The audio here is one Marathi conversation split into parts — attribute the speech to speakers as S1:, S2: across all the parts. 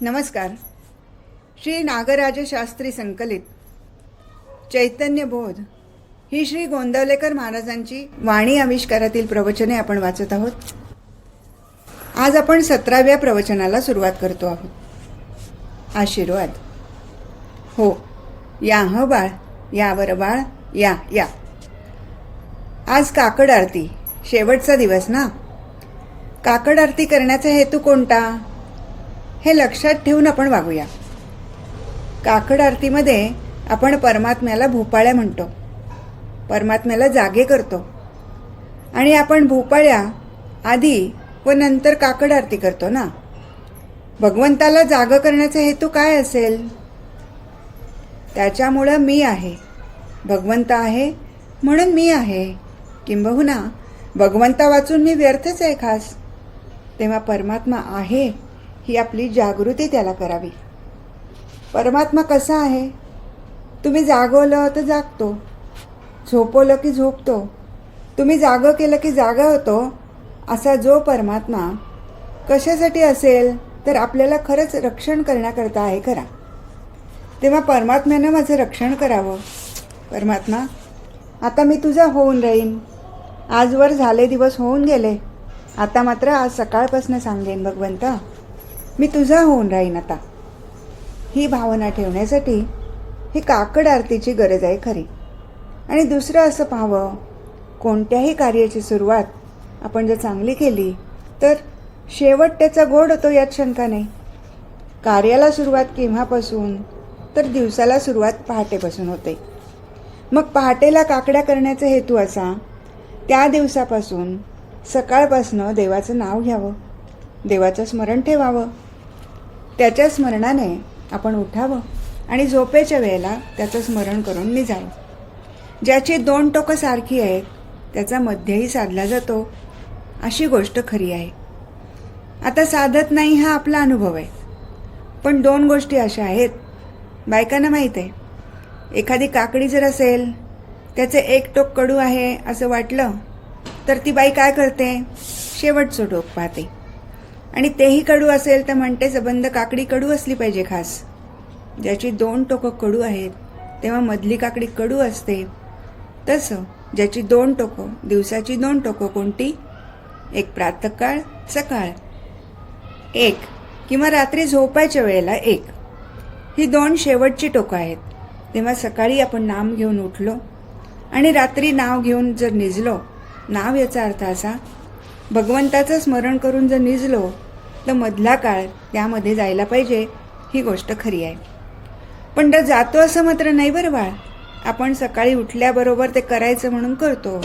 S1: नमस्कार. श्री नागराज शास्त्री संकलित. चैतन्य बोध. ही श्री गोंदवलेकर महाराजांची वाणी आविष्कारातील प्रवचने आपण वाचत आहोत. आज आपण सतराव्या प्रवचनाला सुरुवात करतो आहोत. आशीर्वाद. हो या ह बाळ यावर बाळ या या. आज काकड आरती. शेवटचा दिवस ना? काकड आरती करण्याचा हेतू कोणता? हे लक्षात ठेवून आपण वागूया. काकड आरतीमध्ये आपण परमात्म्याला भोपाळ्या म्हणतो. परमात्म्याला जागे करतो. आणि आपण भोपाळ्या आधी व नंतर काकड आरती करतो ना? भगवंताला जाग करण्याचा हेतू काय असेल? त्याच्यामुळं मी आहे. भगवंत आहे म्हणून मी आहे. किंबहुना भगवंता वाचून मी व्यर्थच आहे खास. तेव्हा परमात्मा आहे ही आपली जागृती त्याला करावी. परमात्मा कसा आहे? तुम्ही जागवलं तर जागतो. झोपवलं की झोपतो. तुम्ही जागं केलं की जागा होतो असा जो परमात्मा कशासाठी असेल तर आपल्याला खरंच रक्षण करण्याकरता आहे खरा. तेव्हा परमात्म्यानं माझं रक्षण करावं. परमात्मा आता मी तुझा होऊन राहीन. आजवर झाले दिवस होऊन गेले. आता मात्र आज सकाळपासून सांगेन भगवंता. मी तुझा होऊन राहीन आता. ही भावना ठेवण्यासाठी ही काकड आरतीची गरज आहे खरी. आणि दुसरं असं पाहावं कोणत्याही कार्याची सुरुवात आपण जर चांगली केली तर शेवट त्याचा गोड होतो यात शंका नाही. कार्याला सुरुवात केव्हापासून तर दिवसाला सुरुवात पहाटेपासून होते. मग पहाटेला काकड्या करण्याचा हेतू असा त्या दिवसापासून सकाळपासनं देवाचं नाव घ्यावं देवाचं स्मरण ठेवावं. त्याच्या स्मरणाने आपण उठावं आणि झोपेच्या वेळेला त्याचं स्मरण करून निजावं. ज्याची दोन टोकं सारखी आहेत त्याचा मध्यही साधला जातो. अशी गोष्ट खरी आहे. आता साधत नाही हा आपला अनुभव आहे. पण दोन गोष्टी अशा आहेत. बायकांना माहीत आहे. एखादी काकडी जर असेल त्याचे एक टोक कडू आहे असं वाटलं तर ती बाई काय करते? शेवटचं टोक पाहते. आणि तेही कडू असेल तर म्हणते सबंध काकडी कडू असली पाहिजे खास. ज्याची दोन टोकं कडू आहेत तेव्हा मधली काकडी कडू असते. तसं ज्याची दोन टोकं दिवसाची दोन टोकं कोणती? एक प्रातकाळ सकाळ. एक किंवा रात्री झोपायच्या वेळेला एक. ही दोन शेवटची टोकं आहेत. तेव्हा सकाळी आपण नाम घेऊन उठलो आणि रात्री नाव घेऊन जर निजलो नाव याचा अर्थ असा भगवंताचं स्मरण करून जर निजलो तर मधला काळ त्यामध्ये जायला पाहिजे ही गोष्ट खरी आहे. पण जर जातो असं मात्र नाही बरं बाळ. आपण सकाळी उठल्याबरोबर ते करायचं म्हणून करतो.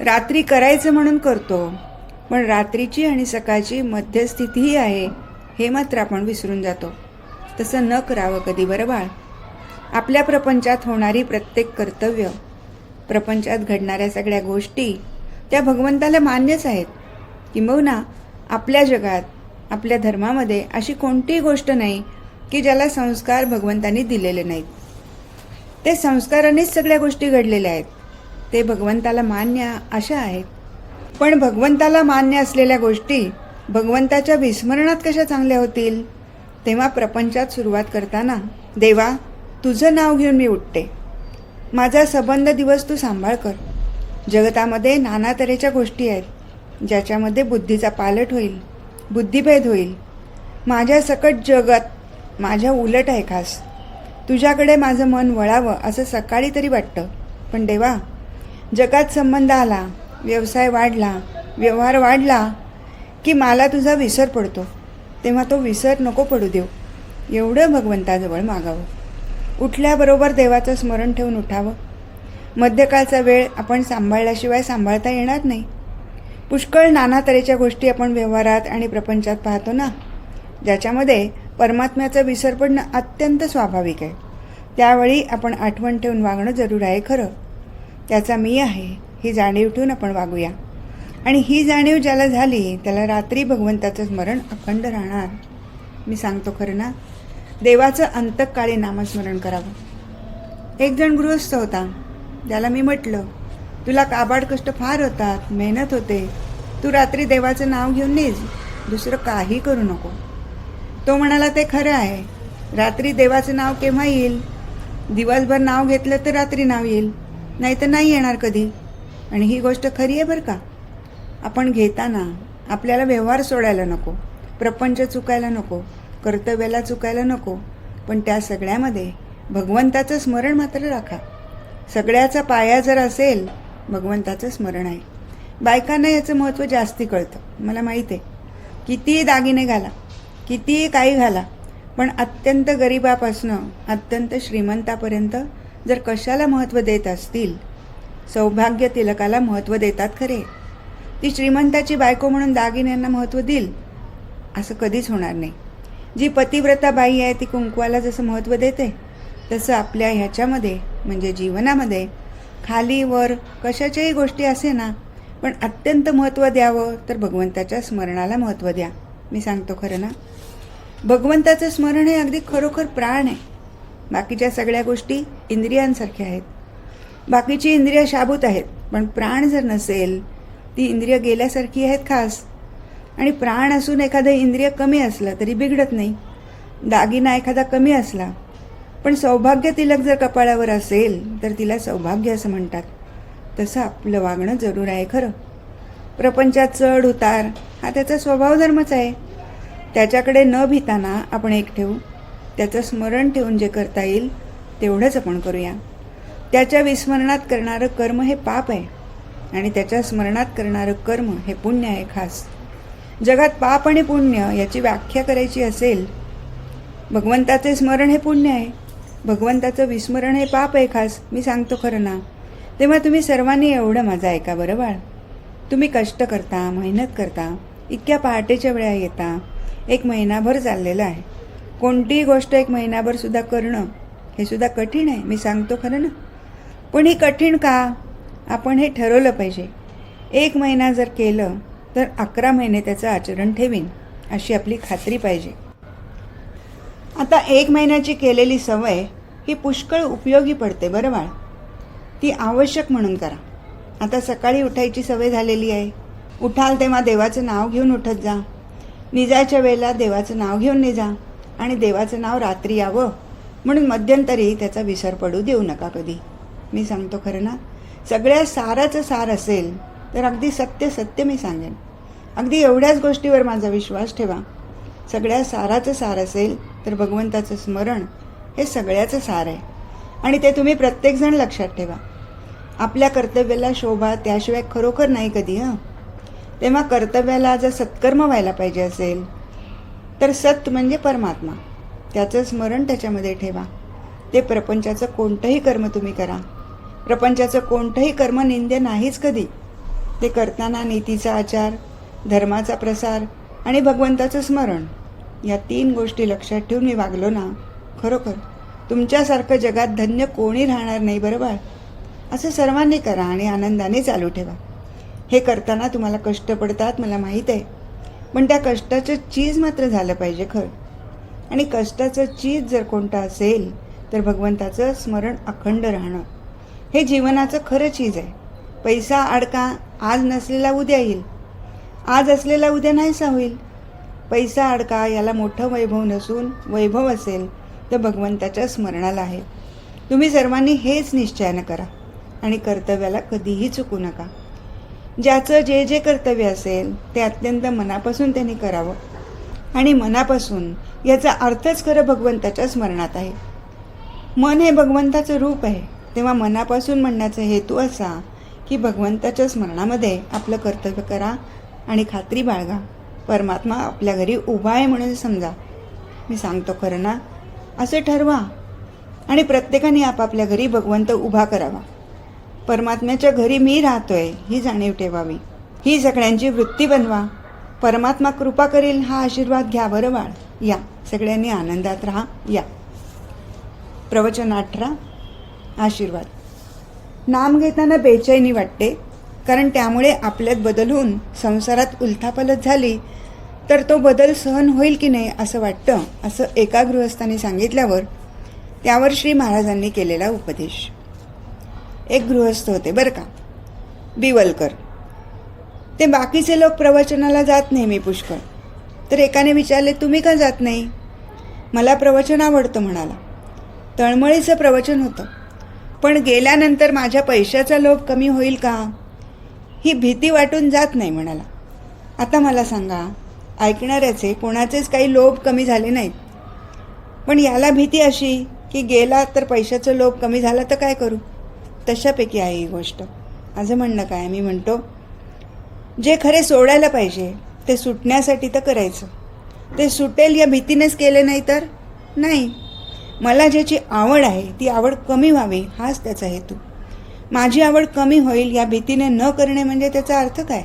S1: रात्री करायचं म्हणून करतो. पण रात्रीची आणि सकाळची मध्यस्थितीही आहे हे मात्र आपण विसरून जातो. तसं न करावं कधी बरं बाळ. आपल्या प्रपंचात होणारी प्रत्येक कर्तव्य प्रपंचात घडणाऱ्या सगळ्या गोष्टी त्या भगवंताला मान्यच आहेत किंबहुना आपल्या जगात आपल्या धर्मामध्ये अशी कोणतीही गोष्ट नाही की ज्याला संस्कार भगवंतांनी दिलेले नाहीत. ते संस्कारानेच सगळ्या गोष्टी घडलेल्या आहेत. ते भगवंताला मान्य अशा आहेत. पण भगवंताला मान्य असलेल्या गोष्टी भगवंताच्या विस्मरणात कशा चांगल्या होतील? तेव्हा प्रपंचात सुरुवात करताना देवा तुझं नाव घेऊन मी उठते. माझा सबंध दिवस तू सांभाळ कर. जगतामध्ये नाना तऱ्हेच्या गोष्टी आहेत ज्याच्यामध्ये बुद्धीचा पालट होईल बुद्धिभेद होईल. माझ्या सकट जगत माझ्या उलट आहे खास. तुझ्याकडे माझं मन वळावं असं सकाळी तरी वाटतं. पण देवा जगात संबंध आला व्यवसाय वाढला व्यवहार वाढला की मला तुझा विसर पडतो. तेव्हा तो विसर नको पडू देऊ. एवढं भगवंताजवळ मागावं. उठल्याबरोबर देवाचं स्मरण ठेवून उठावं. मध्यकाळचा वेळ आपण सांभाळल्याशिवाय सांभाळता येणार नाही. पुष्कळ नाना तऱ्हेच्या गोष्टी आपण व्यवहारात आणि प्रपंचात पाहतो ना? ज्याच्यामध्ये परमात्म्याचा विसर पडणं अत्यंत स्वाभाविक आहे. त्यावेळी आपण आठवण ठेवून वागणं जरूर आहे खरं. त्याचा मी आहे ही जाणीव ठेवून आपण वागूया. आणि ही जाणीव ज्याला झाली त्याला रात्री भगवंताचं स्मरण अखंड राहणार. मी सांगतो खरं ना? देवाचं अंतकाळी नामस्मरण करावं. एक जण गृहस्थ होता. ज्याला मी म्हटलं तुला काबाड कष्ट फार होतात मेहनत होते. तू रात्री देवाचं नाव घेऊन निज दुसरं काही करू नको. तो म्हणाला ते खरं आहे. रात्री देवाचं नाव केव्हा येईल? दिवसभर नाव घेतलं तर रात्री नाव येईल. नाही तर नाही येणार कधी. आणि ही गोष्ट खरी आहे बरं का? आपण घेताना आपल्याला व्यवहार सोडायला नको प्रपंच चुकायला नको कर्तव्याला चुकायला नको. पण त्या सगळ्यामध्ये भगवंताचं स्मरण मात्र राखा. सगळ्याचा पाया जर असेल भगवंताचं स्मरण आहे. बायकांना याचं महत्त्व जास्ती कळतं. मला माहीत आहे. कितीही दागिने घाला कितीही काही घाला पण अत्यंत गरिबापासनं अत्यंत श्रीमंतापर्यंत जर कशाला महत्त्व देत असतील सौभाग्य तिलकाला महत्त्व देतात खरे. ती श्रीमंताची बायको म्हणून दागिन्यांना महत्त्व देईल असं कधीच होणार नाही. जी पतिव्रता बाई आहे ती कुंकवाला जसं महत्त्व देते तसं आपल्या ह्याच्यामध्ये म्हणजे जीवनामध्ये खाली वर कशाच्याही गोष्टी असे ना पण अत्यंत महत्त्व द्यावं तर भगवंताच्या स्मरणाला महत्त्व द्या. मी सांगतो खरं ना? भगवंताचं स्मरण हे अगदी खरोखर प्राण आहे. बाकीच्या सगळ्या गोष्टी इंद्रियांसारख्या आहेत. बाकीची इंद्रिय शाबूत आहेत पण प्राण जर नसेल ती इंद्रिय गेल्यासारखी आहेत खास. आणि प्राण असून एखादं इंद्रिय कमी असलं तरी बिघडत नाही. दागिना एखादा कमी असला पण सौभाग्य तिलक जर कपाळावर असेल तर तिला सौभाग्य असं म्हणतात. तसं आपलं वागणं जरूर आहे खरं. प्रपंचात चढ उतार हा त्याचा स्वभाव धर्मच आहे. त्याच्याकडे न भिताना आपण एक ठेवू. त्याचं स्मरण ठेवून जे करता येईल तेवढंच आपण करूया. त्याच्या विस्मरणात करणारं कर्म हे पाप आहे. आणि त्याच्या स्मरणात करणारं कर्म हे पुण्य आहे खास. जगात पाप आणि पुण्य याची व्याख्या करायची असेल भगवंताचे स्मरण हे पुण्य आहे. भगवंताचं विस्मरण हे पाप आहे खास. मी सांगतो खरं ना. तेव्हा तुम्ही सर्वांनी एवढं माझं ऐका बरं बाळ. तुम्ही कष्ट करता मेहनत करता इतक्या पहाटेच्या वेळा येता. एक महिनाभर चाललेलं आहे. कोणतीही गोष्ट एक महिनाभर सुद्धा करणं हे सुद्धा कठीण आहे. मी सांगतो खरं ना. पण ही कठीण का? आपण हे ठरवलं पाहिजे. एक महिना जर केलं तर अकरा महिने त्याचं आचरण ठेवीन. अशी आपली खात्री पाहिजे. आता एक महिन्याची केलेली सवय ही पुष्कळ उपयोगी पडते बरं बाळ? ती आवश्यक म्हणून करा. आता सकाळी उठायची सवय झालेली आहे. उठाल तेव्हा देवाचं नाव घेऊन उठत जा. निजायच्या वेळेला देवाचं नाव घेऊन निजा आणि देवाचं नाव रात्री यावं म्हणून मध्यंतरी त्याचा विसर पडू देऊ नका कधी. मी सांगतो खरं ना सगळ्या साराचं सार असेल तर अगदी सत्य सत्य मी सांगेन. अगदी एवढ्याच गोष्टीवर माझा विश्वास ठेवा. सगळ्या साराचं सार असेल तर भगवंताचं स्मरण हे सगळ्याचं सार आहे. आणि ते तुम्ही प्रत्येकजण लक्षात ठेवा. आपल्या कर्तव्याला शोभा त्याशिवाय खरोखर नाही कधी हं? तेव्हा कर्तव्याला जर सत्कर्म व्हायला पाहिजे असेल तर सत म्हणजे परमात्मा. त्याचं स्मरण त्याच्यामध्ये ठेवा. ते प्रपंचाचं कोणतंही कर्म तुम्ही करा. प्रपंचाचं कोणतंही कर्म निंद्य नाहीच कधी. ते करताना नीतीचा आचार धर्माचा प्रसार आणि भगवंताचं स्मरण. या तीन गोष्टी लक्षात ठेवून मी वागलो ना खरोखर. तुमच्यासारखं जगात धन्य कोणी राहणार नाही बरोबर असं सर्वांनी करा आणि आनंदाने चालू ठेवा. हे करताना तुम्हाला कष्ट पडतात मला माहीत आहे. पण त्या कष्टाचं चीज मात्र झालं पाहिजे खरं. आणि कष्टाचं चीज जर कोणतं असेल तर भगवंताचं स्मरण अखंड राहणं. हे जीवनाचं खरं चीज आहे. पैसा अडका आज नसलेला उद्या येईल. आज असलेला उद्या नाहीसा होईल. पैसा अडका याला मोठं वैभव नसून वैभव असेल तर भगवंताच्या स्मरणाला आहे. तुम्ही सर्वांनी हेच निश्चयानं करा आणि कर्तव्याला कधीही चुकू नका. ज्याचं जे जे कर्तव्य असेल ते अत्यंत मनापासून त्यांनी करावं. आणि मनापासून याचा अर्थच खरं भगवंताच्या स्मरणात आहे. मन हे भगवंताचं रूप आहे. तेव्हा मनापासून म्हणण्याचा हेतू असा की भगवंताच्या स्मरणामध्ये आपलं कर्तव्य करा आणि खात्री बाळगा. परमात्मा आपल्या घरी उभा आहे म्हणून समजा. मी सांगतो खरं ना? असं ठरवा. आणि प्रत्येकाने आपापल्या घरी भगवंत उभा करावा. परमात्म्याच्या घरी मी राहतोय ही जाणीव ठेवावी. ही सगळ्यांची वृत्ती बनवा. परमात्मा कृपा करेल हा आशीर्वाद घ्या बरं बाळ. या. सगळ्यांनी आनंदात राहा. या. प्रवचन अठरा. आशीर्वाद. नाम घेताना बेचैनी वाटते कारण त्यामुळे आपल्यात बदल होऊन संसारात उलथापलत झाली. तर तो बदल सहन होईल की नाही असं वाटतं असं एका गृहस्थाने सांगितल्यावर त्यावर श्री महाराजांनी केलेला उपदेश. एक गृहस्थ होते बरं का? बिवलकर. ते बाकीचे लोक प्रवचनाला जात नेहमी पुष्कळ. तर एकाने विचारले तुम्ही का जात नाही? मला प्रवचन आवडतं म्हणाला. तळमळीचं प्रवचन होतं. पण गेल्यानंतर माझ्या पैशाचा लोभ कमी होईल का? ही भीती वाटून जात नाही म्हणाला. आता मला सांगा ऐकणाऱ्याचे कोणाचेच काही लोभ कमी झाले नाहीत. पण याला भीती अशी की गेला तर पैशाचं लोभ कमी झाला तर काय करू? तशापैकी आहे ही गोष्ट. माझं म्हणणं काय? मी म्हणतो जे खरे सोडायला पाहिजे ते सुटण्यासाठी तर करायचं. ते सुटेल या भीतीनेच केले नाही तर? नाही. मला ज्याची आवड आहे ती आवड कमी व्हावी हाच त्याचा हेतू. माझी आवड कमी होईल या भीतीने न करणे म्हणजे त्याचा अर्थ काय?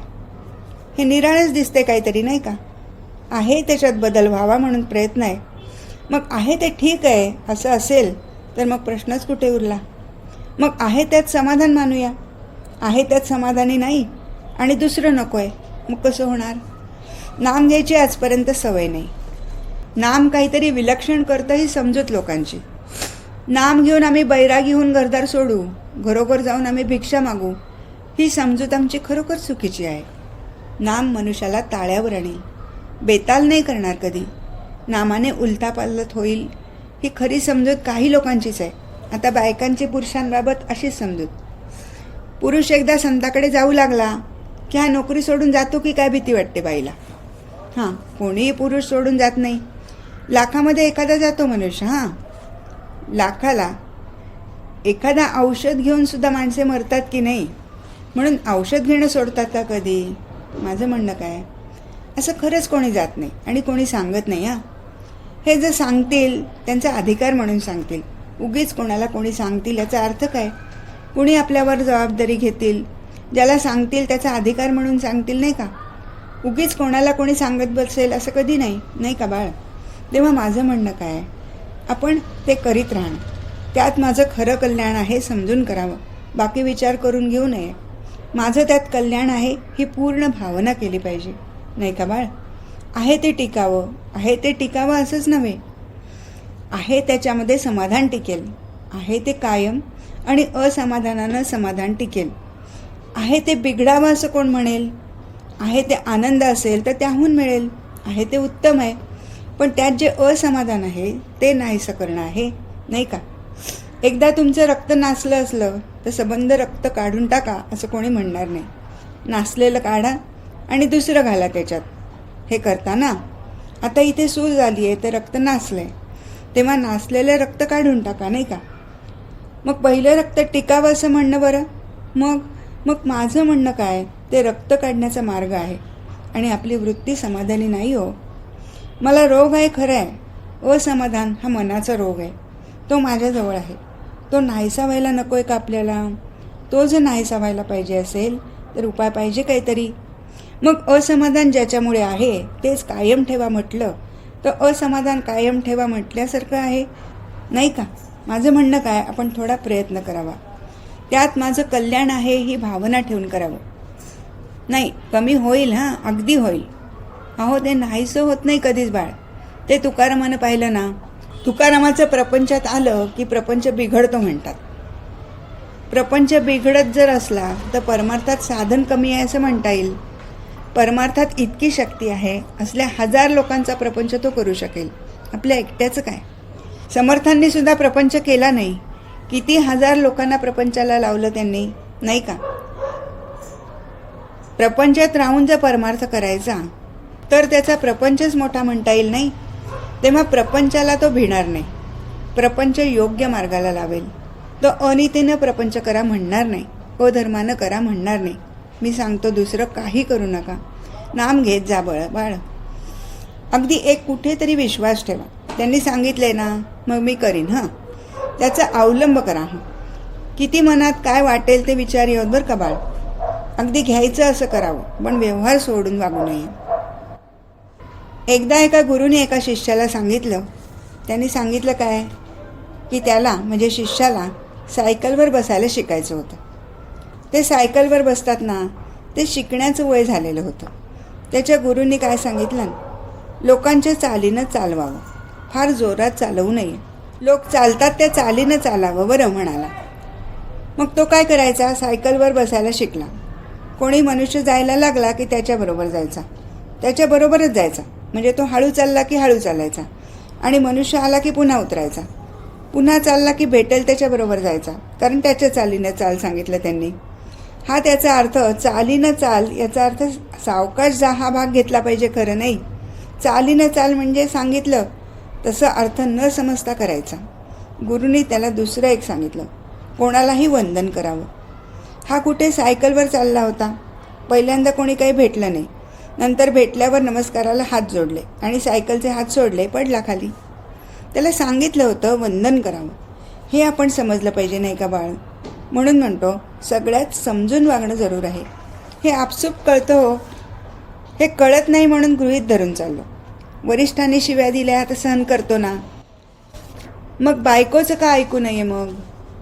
S1: हे निराळच दिसते काहीतरी नाही का? आहे त्याच्यात बदल व्हावा म्हणून प्रयत्न आहे. मग आहे ते ठीक आहे असं असेल तर मग प्रश्नच कुठे उरला? मग आहे त्यात समाधान मानूया. आहे त्यात समाधानी नाही आणि दुसरं नको आहे. मग कसं होणार? नाम घ्यायची आजपर्यंत सवय नाही. नाम काहीतरी विलक्षण करतं ही समजूत लोकांची. नाम घेऊन आम्ही बैरागी होऊन घरदार सोडू घरोघर जाऊन आम्ही भिक्षा मागू ही समजूत आमची खरोखर चुकीची आहे. नाम मनुष्याला ताळ्यावर आणेल. बेताल नाही करणार कधी. नामाने उलथापालत होईल ही खरी समजूत काही लोकांचीच आहे. आता बायकांची पुरुषांबाबत अशीच समजूत. पुरुष एकदा संताकडे जाऊ लागला की हा नोकरी सोडून जातो की काय भीती वाटते बाईला? हां कोणीही पुरुष सोडून जात नाही. लाखामध्ये एखादा जातो मनुष्य हां. लाखाला एखादा औषध घेऊन सुद्धा माणसे मरतात की नाही? म्हणून औषध घेणं सोडतात का कधी? माझं म्हणणं काय? असं खरंच कोणी जात नाही आणि कोणी सांगत नाही हां. हे जर सांगतील त्यांचा अधिकार म्हणून सांगतील. उगीच कोणाला कोणी सांगतील याचा अर्थ काय? कुणी आपल्यावर जबाबदारी घेतील? ज्याला सांगतील त्याचा अधिकार म्हणून सांगतील नाही का? उगीच कोणाला कोणी सांगत बसेल असं कधी नाही नाही का बाळ? तेव्हा माझं म्हणणं काय? आपण ते करीत राहणं त्यात माझं खरं कल्याण आहे समजून करावं. बाकी विचार करून घेऊ नये. माझं त्यात कल्याण आहे ही पूर्ण भावना केली पाहिजे. नाही का बाळ? आहे ते टिकावं आहे ते टिकावं असंच नव्हे. आहे त्याच्यामध्ये समाधान टिकेल. आहे ते कायम आणि असमाधानानं समाधान टिकेल. आहे ते बिघडावं असं कोण म्हणेल? आहे ते आनंद असेल तर त्याहून मिळेल. आहे ते उत्तम आहे. पण त्यात जे असमाधान आहे ते नाहीसं करणं आहे. नाही का? एकदा तुमचं रक्त नासलं असलं तर संबंध रक्त काढून टाका असं कोणी म्हणणार नाही. नाचलेलं काढा. आणि दुसरं घाला त्याच्यात. हे करताना. आता इथे सूज झाली आहे तर रक्त नासलं आहे तेव्हा नासलेलं रक्त काढून टाका नाही का? मग पहिलं रक्त टिकावं असं म्हणणं बरं. मग मग माझं म्हणणं काय? ते रक्त काढण्याचा मार्ग आहे. आणि आपली वृत्ती समाधानी नाही हो. मला रोग आहे खरं आहे. असमाधान हा मनाचा रोग आहे. तो माझ्याजवळ आहे. तो नाहीसा व्हायला नको आहे का आपल्याला? तो जर नाहीसा व्हायला पाहिजे असेल तर उपाय पाहिजे काहीतरी. मग असमाधान ज्याच्यामुळे आहे तेच कायम ठेवा म्हटलं. तर असमाधान कायम ठेवा म्हटल्यासारखं आहे. नाही का? माझं म्हणणं काय? आपण थोडा प्रयत्न करावा. त्यात माझं कल्याण आहे ही भावना ठेवून करावं. नाही कमी होईल हां अगदी होईल. अहो ते नाहीसं होत नाही कधीच बाळ. ते तुकारामानं पाहिलं ना? तुकारामाचं प्रपंचात आलं की प्रपंच बिघडतो म्हणतात. प्रपंच बिघडत जर असला तर परमार्थात साधन कमी आहे असं म्हणता येईल. परमार्थात इतकी शक्ती आहे असल्या हजार लोकांचा प्रपंच तो करू शकेल. आपल्या एकट्याचं काय? समर्थांनी सुद्धा प्रपंच केला नाही. किती हजार लोकांना प्रपंचाला लावलं त्यांनी नाही का? प्रपंचात राहून जर परमार्थ करायचा तर त्याचा प्रपंचच मोठा म्हणता येईल नाही? तेव्हा प्रपंचाला तो भिणार नाही. प्रपंच योग्य मार्गाला लावेल. तो अनितीनं प्रपंच करा म्हणणार नाही. अधर्मानं करा म्हणणार नाही. मी सांगतो दुसरं काही करू नका. नाम घेत जा बळ बाळ. अगदी एक कुठेतरी विश्वास ठेवा. त्यांनी सांगितले ना मग मी करीन हां. त्याचा अवलंब करा हां. किती मनात काय वाटेल ते विचार येऊन बरं का बाळ? अगदी घ्यायचं असं करावं पण व्यवहार सोडून वागू नये. एकदा एका गुरुने एका शिष्याला सांगितलं. त्यांनी सांगितलं काय? की त्याला म्हणजे शिष्याला सायकलवर बसायला शिकायचं होतं. ते सायकलवर बसतात ना ते शिकण्याचं वय झालेलं होतं. त्याच्या गुरूंनी काय सांगितलं? लोकांच्या चालीनं चालवावं. फार जोरात चालवू नये. लोक चालतात त्या चालीनं चालावं बरं म्हणाला. मग तो काय करायचा? सायकलवर बसायला शिकला. कोणी मनुष्य जायला लागला की त्याच्याबरोबर जायचा? त्याच्याबरोबरच जायचा. म्हणजे तो हळू चालला की हळू चालायचा? आणि मनुष्य आला की पुन्हा उतरायचा? पुन्हा चालला की भेटेल त्याच्याबरोबर जायचा? कारण त्याच्या चालीनं चाल सांगितलं त्यांनी. हा त्याचा अर्थ चालीनं चाल याचा अर्थ सावकाश जा हा भाग घेतला पाहिजे खरं नाही. चालीनं चाल म्हणजे सांगितलं तसं अर्थ न समजता करायचा. गुरुनी त्याला दुसरं एक सांगितलं कोणालाही वंदन करावं. हा कुठे सायकलवर चालला होता? पहिल्यांदा कोणी काही भेटलं नाही. नंतर भेटल्यावर नमस्काराला हात जोडले आणि सायकलचे हात सोडले पडला खाली. त्याला सांगितलं होतं वंदन करावं. हे आपण समजलं पाहिजे नाही का बाळ? म्हणून म्हणतो सगळ्यात समजून वागणं जरूर आहे. हे आपसूप कळतं हो. हे कळत नाही म्हणून गृहीत धरून चाललो. वरिष्ठांनी शिव्या दिल्या तर सहन करतो ना. मग बायकोचं का ऐकू नये मग?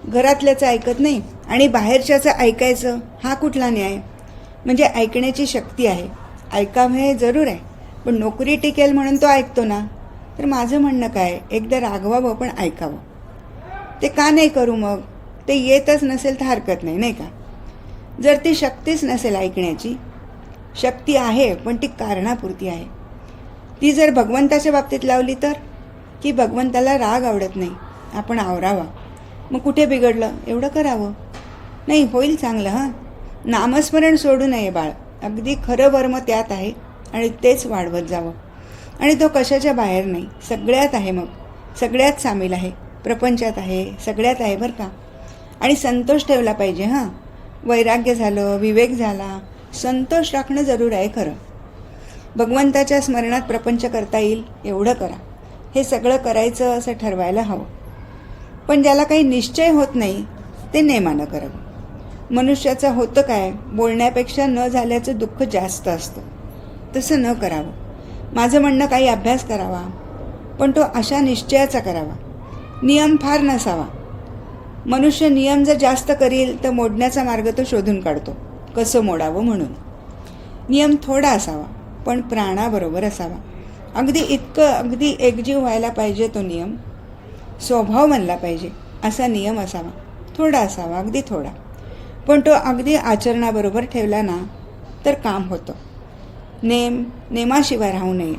S1: घरातल्याचं ऐकत नाही आणि बाहेरच्याचं ऐकायचं हा कुठला न्याय? म्हणजे ऐकण्याची शक्ती आहे. ऐकावं हे जरूर आहे. पण नोकरी टिकेल म्हणून तो ऐकतो ना. तर माझं म्हणणं काय? एकदा रागवावं पण ऐकावं. ते का नाही करू मग? ते येतच नसेल तर हरकत नाही नाही का? जर ती शक्तीच नसेल ऐकण्याची शक्ती आहे पण ती कारणापुरती आहे. ती जर भगवंताच्या बाबतीत लावली तर? की भगवंताला राग आवडत नाही? आपण आवरावा. मग कुठे बिघडलं? एवढं करावं. नाही होईल चांगलं हां. नामस्मरण सोडू नये बाळ. अगदी खरं वर्म त्यात आहे आणि तेच वाढवत जावं. आणि तो कशाच्या बाहेर नाही? सगळ्यात आहे मग. सगळ्यात सामील आहे. प्रपंचात आहे. सगळ्यात आहे बरं का? आणि संतोष ठेवला पाहिजे हां. वैराग्य झालं विवेक झाला. संतोष राखणं जरूर आहे खरं. भगवंताच्या स्मरणात प्रपंच करता येईल एवढं करा. हे सगळं करायचं असं ठरवायला हवं. पण ज्याला काही निश्चय होत नाही ते नेमानं करावं. मनुष्याचं होतं काय बोलण्यापेक्षा न झाल्याचं दुःख जास्त असतं. तसं न करावं. माझं म्हणणं काही अभ्यास करावा. पण तो अशा निश्चयाचा करावा. नियम फार नसावा. मनुष्य नियम जर जास्त करील तर मोडण्याचा मार्ग तो शोधून काढतो. कसं मोडावं म्हणून? नियम थोडा असावा पण प्राणाबरोबर असावा. अगदी इतकं अगदी एकजीव व्हायला पाहिजे तो नियम. स्वभाव म्हणला पाहिजे असा नियम असावा. थोडा असावा अगदी थोडा. पण तो अगदी आचरणाबरोबर ठेवला ना तर काम होतं. नेम नेमाशिवाय राहू नये.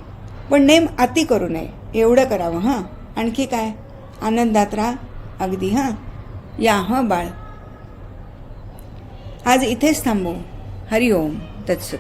S1: पण नेम अति करू नये. एवढं करावं हां. आणखी काय? आनंदात राहा. अगदी हां. या हं बाळ. आज इथेच थांबू. हरिओम. तत्सत